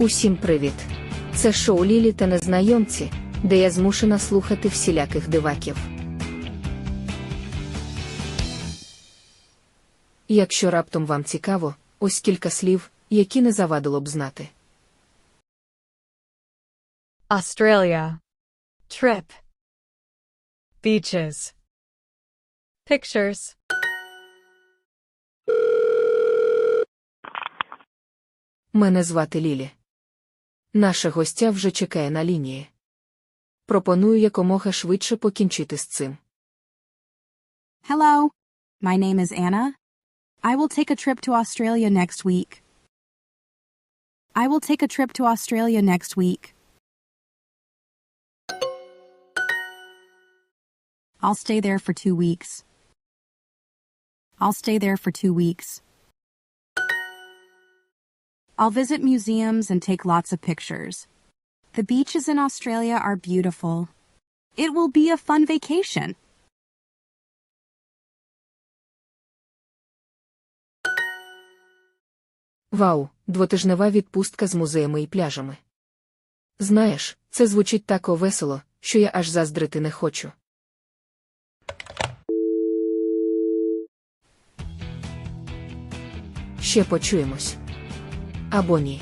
Усім привіт! Це шоу Лілі та незнайомці, де я змушена слухати всіляких диваків. Якщо раптом вам цікаво, ось кілька слів, які не завадило б знати. Australia. Trip. Beaches. Pictures. Мене звати Лілі. Наша гостя вже чекає на лінії. Пропоную якомога швидше покінчити з цим. Hello, my name is Anna. I will take a trip to Australia next week. I will take a trip to Australia next week. I'll stay there for two weeks. I'll stay there for two weeks. I'll visit museums and take lots of pictures. The beaches in Australia are beautiful. It will be a fun vacation. Вау, двотижнева відпустка з музеями і пляжами. Знаєш, це звучить так весело, що я аж заздрити не хочу. Ще почуємось. Або ні.